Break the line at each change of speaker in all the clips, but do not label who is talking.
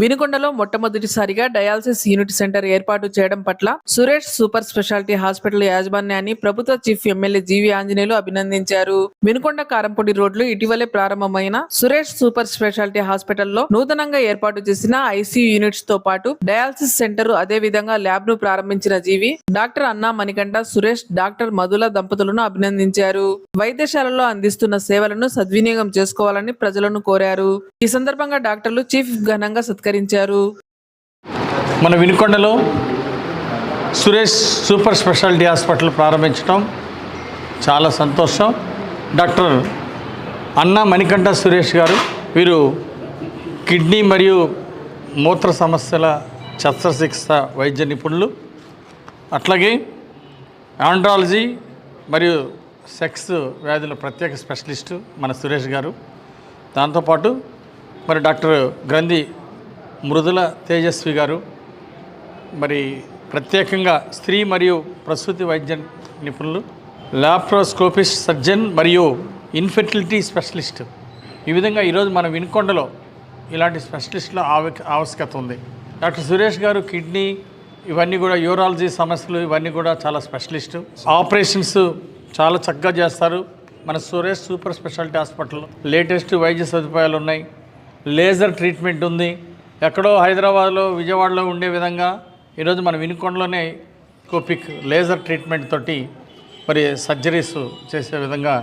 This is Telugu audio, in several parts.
వినుకొండలో మొట్టమొదటిసారిగా డయాలసిస్ యూనిట్ సెంటర్ ఏర్పాటు చేయడం పట్ల సురేష్ సూపర్ స్పెషాలిటీ హాస్పిటల్ యాజమాన్యాన్ని ప్రభుత్వ చీఫ్ ఎమ్మెల్యే జీవి ఆంజనేయులు అభినందించారు. వినుకొండ కారంపొడి రోడ్లు ఇటీవలే ప్రారంభమైన సురేష్ సూపర్ స్పెషాలిటీ హాస్పిటల్లో నూతనంగా ఏర్పాటు చేసిన ఐసీయూ యూనిట్స్తో పాటు డయాలసిస్ సెంటర్ అదే విధంగా ల్యాబ్ను ప్రారంభించిన జీవి డాక్టర్ అన్నా మణికంఠ సురేష్ డాక్టర్ మధుల దంపతులను అభినందించారు. వైద్యశాలలో అందిస్తున్న సేవలను సద్వినియోగం చేసుకోవాలని ప్రజలను కోరారు. ఈ సందర్భంగా డాక్టర్లు చీఫ్ ఘనంగా సత్కరించారు
మన వినుకొండలో సురేష్ సూపర్ స్పెషాలిటీ హాస్పిటల్ ప్రారంభించడం చాలా సంతోషం. డాక్టర్ అన్నా మణికంఠ సురేష్ గారు వీరు కిడ్నీ మరియు మూత్ర సమస్యల శస్త్రచికిత్స వైద్య నిపుణులు. అట్లాగే ఆండ్రాలజీ మరియు సెక్స్ వ్యాధుల ప్రత్యేక స్పెషలిస్టు మన సురేష్ గారు. దాంతోపాటు మరి డాక్టర్ గ్రంథి మృదుల తేజస్వి గారు. మరి ప్రత్యేకంగా స్త్రీ మరియు ప్రసూతి వైద్య నిపుణులు లాప్రోస్కోపిస్ట్ సర్జన్ మరియు ఇన్ఫెర్టిలిటీ స్పెషలిస్ట్. ఈ విధంగా ఈరోజు మన వినుకొండలో ఇలాంటి స్పెషలిస్టుల ఆవ ఆవశ్యకత ఉంది. డాక్టర్ సురేష్ గారు కిడ్నీ ఇవన్నీ కూడా యూరాలజీ సమస్యలు ఇవన్నీ కూడా చాలా స్పెషలిస్టు. ఆపరేషన్స్ చాలా చక్కగా చేస్తారు. మన Suresh super speciality hospital latest వైద్య సదుపాయాలు ఉన్నాయి. లేజర్ ట్రీట్మెంట్ ఉంది. ఎక్కడో హైదరాబాద్లో విజయవాడలో ఉండే విధంగా ఈరోజు మన వినుకొండలోనే కోపిక్ లేజర్ ట్రీట్మెంట్ తోటి మరి సర్జరీస్ చేసే విధంగా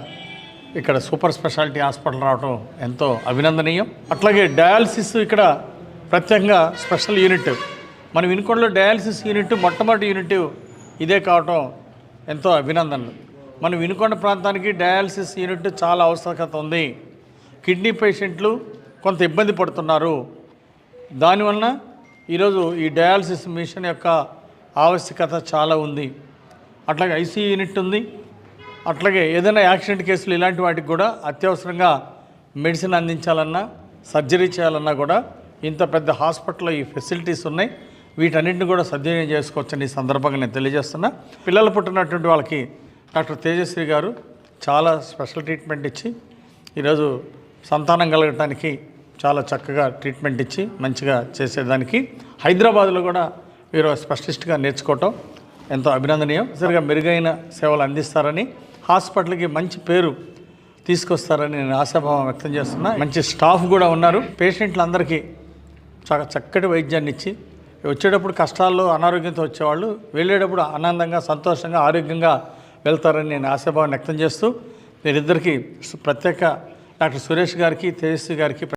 ఇక్కడ సూపర్ స్పెషాలిటీ హాస్పిటల్ రావడం ఎంతో అభినందనీయం. అట్లాగే డయాలసిస్ ఇక్కడ ప్రత్యేకంగా స్పెషల్ యూనిట్. మన వినుకొండలో డయాలసిస్ యూనిట్ మొట్టమొదటి యూనిట్ ఇదే కావటం ఎంతో అభినందనలు. మన వినుకొండ ప్రాంతానికి డయాలసిస్ యూనిట్ చాలా ఆవశ్యకత ఉంది. కిడ్నీ పేషెంట్లు కొంత ఇబ్బంది పడుతున్నారు. దానివలన ఈరోజు ఈ డయాలసిస్ మిషన్ యొక్క ఆవశ్యకత చాలా ఉంది. అట్లాగే ఐసీ యూనిట్ ఉంది. అట్లాగే ఏదైనా యాక్సిడెంట్ కేసులు ఇలాంటి వాటికి కూడా అత్యవసరంగా మెడిసిన్ అందించాలన్నా సర్జరీ చేయాలన్నా కూడా ఇంత పెద్ద హాస్పిటల్లో ఈ ఫెసిలిటీస్ ఉన్నాయి. వీటన్నింటిని కూడా సద్వినియోగం చేసుకోవచ్చని ఈ సందర్భంగా నేను తెలియజేస్తున్నా. పిల్లలు పుట్టినటువంటి వాళ్ళకి డాక్టర్ తేజస్వి గారు చాలా స్పెషల్ ట్రీట్మెంట్ ఇచ్చి ఈరోజు సంతానం కలగటానికి చాలా చక్కగా ట్రీట్మెంట్ ఇచ్చి మంచిగా చేసేదానికి. హైదరాబాద్లో కూడా వీరు స్పెషలిస్ట్గా నేర్చుకోవటం ఎంతో అభినందనీయం. సరిగా మెరుగైన సేవలు అందిస్తారని హాస్పిటల్కి మంచి పేరు తీసుకొస్తారని నేను ఆశాభావం వ్యక్తం చేస్తున్నా. మంచి స్టాఫ్ కూడా ఉన్నారు. పేషెంట్లందరికీ చాలా చక్కటి వైద్యాన్ని ఇచ్చి వచ్చేటప్పుడు కష్టాల్లో అనారోగ్యంతో వచ్చేవాళ్ళు వెళ్ళేటప్పుడు ఆనందంగా సంతోషంగా ఆరోగ్యంగా వెళ్తారని నేను ఆశాభావం వ్యక్తం చేస్తూ వీరిద్దరికీ ప్రత్యేక డాక్టర్ సురేష్ గారికి తేజస్వి గారికి